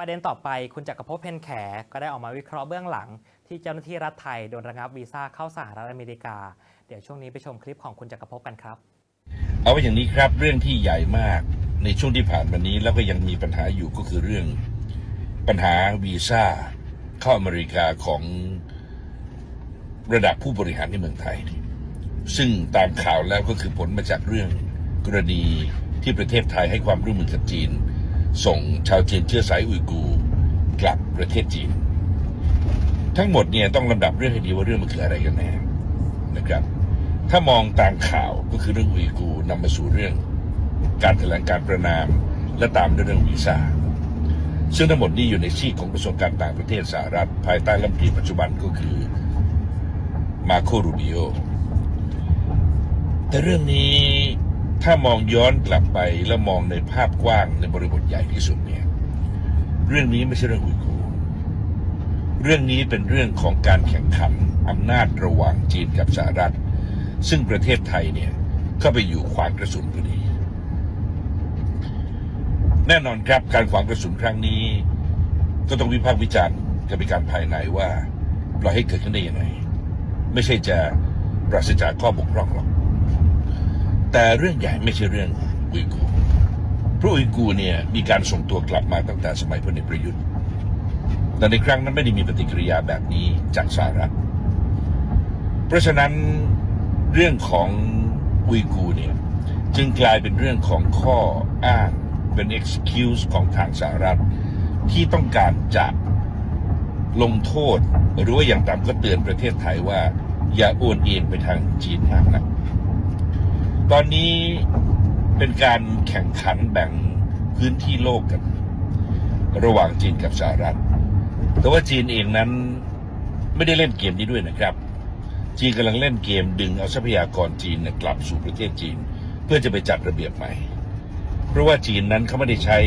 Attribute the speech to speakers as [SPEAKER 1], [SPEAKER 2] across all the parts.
[SPEAKER 1] ประเด็นต่อไปคุณจักรภพเพนแขก็ได้ออกมาวิเคราะห์เบื้องหลัง ที่เจ้าหน้าที่รัฐไทยโดนระงับวีซ่าเข้าสหรัฐอเมริกา เดี๋ยวช่วงนี้ไปชมคลิปของคุณจักรภพกันครับ
[SPEAKER 2] เอาไว้อย่างนี้ครับเรื่องที่ใหญ่มากในช่วงที่ผ่านมานี้แล้วก็ยังมีปัญหาอยู่ก็คือเรื่องปัญหาวีซ่าเข้าอเมริกาของระดับผู้บริหารในเมืองไทย ซึ่งตามข่าวแล้วก็คือผลมาจากเรื่องกรณีที่ประเทศไทยให้ความร่วมมือกับจีน ส่งชาวจีนเชื้อสายอุยกูกลับประเทศจีน ทั้งหมดเนี่ยต้องลำดับเรื่องให้ดีว่าเรื่องมันคืออะไรกันแน่นะครับ ถ้ามองตามข่าวก็คือเรื่องอุยกูนำมาสู่เรื่อง การแถลงการประนามและตามด้วยเรื่องวีซ่าซึ่งทั้งหมดนี้อยู่ในซีกของกระทรวงการต่างประเทศสหรัฐ ภายใต้รัฐมนตรีปัจจุบันก็คือมาโครูบิโอแต่เรื่องนี้ ถ้ามองย้อนกลับไปแล้วมองในภาพกว้างในบริบทใหญ่ที่สุดเนี่ย เรื่องนี้ไม่ใช่เรื่องอุยกูเรื่องนี้เป็นเรื่องของการแข่งขันอำนาจระหว่างจีนกับสหรัฐ ซึ่งประเทศไทยเนี่ยก็ไปอยู่ขวางกระสุนพอดี แน่นอนครับการขวางกระสุนครั้งนี้ ก็ต้องวิพากษ์วิจารณ์กันเป็นการภายในว่าปล่อยให้เกิดขึ้นได้ยังไงไม่ใช่จะปราศจากข้อบกพร่องหรอก แต่เรื่องใหญ่ไม่ใช่เรื่องอุยกูเพราะอุยกูเนี่ยมีการส่งตัวกลับมาตั้งแต่สมัยพลเอกประยุทธ์ แต่ในครั้งนั้นไม่ได้มีปฏิกิริยาแบบนี้จากสหรัฐ เพราะฉะนั้นเรื่องของอุยกูเนี่ยจึงกลายเป็นเรื่องของข้ออ้างเป็น excuse ของทางสหรัฐ ที่ต้องการจะลงโทษ หรือว่าอย่างต่ำก็เตือนประเทศไทยว่า อย่าโอนเอ็นไปทางจีนมากนะ ตอนนี้เป็นการแข่งขันแบ่งพื้นที่โลกกัน ระหว่างจีนกับสหรัฐ แต่ว่าจีนเองนั้นไม่ได้เล่นเกมนี้ด้วยนะครับ จีนกำลังเล่นเกมดึงเอาทรัพยากรจีนกลับสู่ประเทศจีน เพื่อจะไปจัดระเบียบใหม่ เพราะว่าจีนนั้นเขาไม่ได้ใช้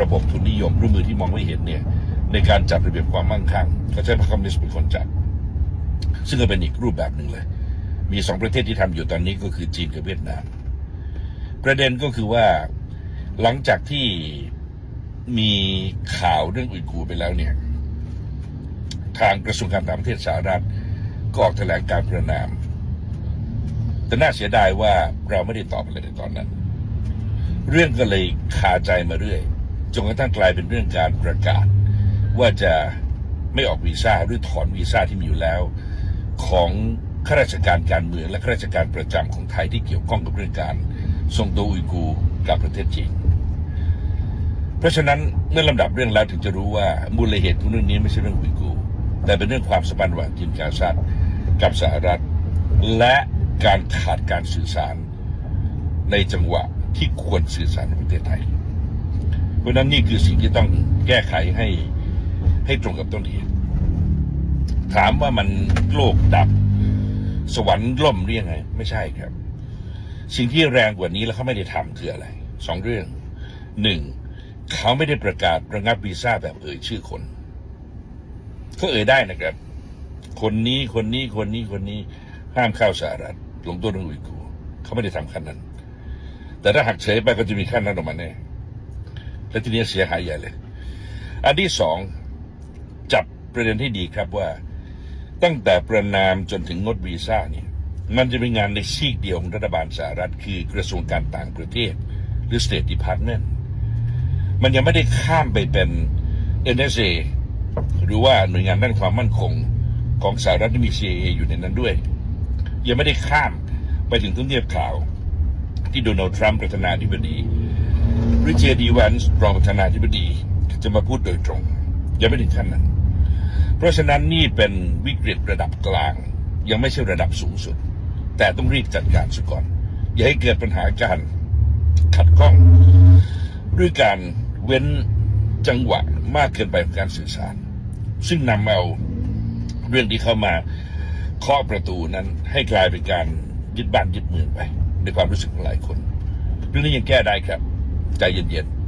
[SPEAKER 2] ระบบทุนนิยมรือมือที่มองไม่เห็นเนี่ยในการจัดระเบียบความมั่งคั่งเขาใช้พรรคคอมมิวนิสต์เป็นคนจัด ซึ่งก็เป็นอีกรูปแบบหนึ่งเลย มีสองประเทศที่ทำอยู่ตอนนี้ก็คือจีนกับเวียดนาม ประเด็นก็คือว่าหลังจากที่มีข่าวเรื่องอุยกูไปแล้วเนี่ย ทางกระทรวงการต่างประเทศสหรัฐก็ออกแถลงการประนาม แต่น่าเสียดายว่าเราไม่ได้ตอบอะไรในตอนนั้น เรื่องก็เลยคาใจมาเรื่อยจนกระทั่งกลายเป็นเรื่องการประกาศ ว่าจะไม่ออกวีซ่าหรือถอนวีซ่าที่มีอยู่แล้วของ ข้าราชการการเมืองและข้าราชการประจำของไทยที่เกี่ยวข้องกับเรื่องการส่งตัวอุยกูกับประเทศจีนเพราะฉะนั้นเมื่อลำดับเรื่องแล้วถึงจะรู้ว่ามูลเหตุของเรื่องนี้ไม่ใช่เรื่องอุยกู แต่เป็นเรื่องความสัมพันธ์ระหว่างจีนกาซัดกับสหรัฐ และการขาดการสื่อสาร ในจังหวะที่ควรสื่อสารในประเทศไทย เพราะฉะนั้นนี่คือสิ่งที่ต้องแก้ไขให้ให้ตรงกับต้นเหตุถามว่ามันโลกดับ สวรรค์ล่มหรือยังไง ไม่ใช่ครับ สิ่งที่แรงกว่านี้แล้วเขาไม่ได้ทำคืออะไรสองเรื่องหนึ่งเขาไม่ได้ประกาศระงับวีซ่าแบบเอ่ยชื่อคนเขาเอ่ยได้นะครับ คนนี้คนนี้คนนี้คนนี้ห้ามเข้าสหรัฐลงตัวเรื่องอุยกูร์เขาไม่ได้ทำขั้นนั้น แต่ถ้าหักเฉยไปก็จะมีขั้นนั้นออกมาแน่และทีนี้เสียหายใหญ่เลย อันที่สองจับประเด็นที่ดีครับว่า ตั้งแต่ประนามจนถึงงดวีซ่าเนี่ยมันจะเป็นงานในซีกเดียวของรัฐบาลสหรัฐ คือกระทรวงการต่างประเทศ หรือ State Department มันยังไม่ได้ข้ามไปเป็น NSA หรือว่าหน่วยงานด้านความมั่นคงของสหรัฐที่มี CIA อยู่ในนั้นด้วย ยังไม่ได้ข้ามไปถึงทุนเนียบข่าว ที่โดนัลด์ทรัมป์ประธานาธิบดีหริเจดีวันส์รองประธานาธิบดี จะมาพูดโดยตรง ยังไม่ถึงขั้นนั้น เพราะฉะนั้นนี่เป็นวิกฤตระดับกลาง ยังไม่ใช่ระดับสูงสุด แต่ต้องรีบจัดการซะก่อน อย่าให้เกิดปัญหาการขัดข้อง ด้วยการเว้นจังหวะมากเกินไปของการสื่อสาร ซึ่งนำเอาเรื่องที่เข้ามาเคาะประตูนั้นให้กลายเป็นการยึดบ้านยึดเมืองไปในความรู้สึกของหลายคน เรื่องนี้ยังแก้ได้ครับ ใจเย็นๆ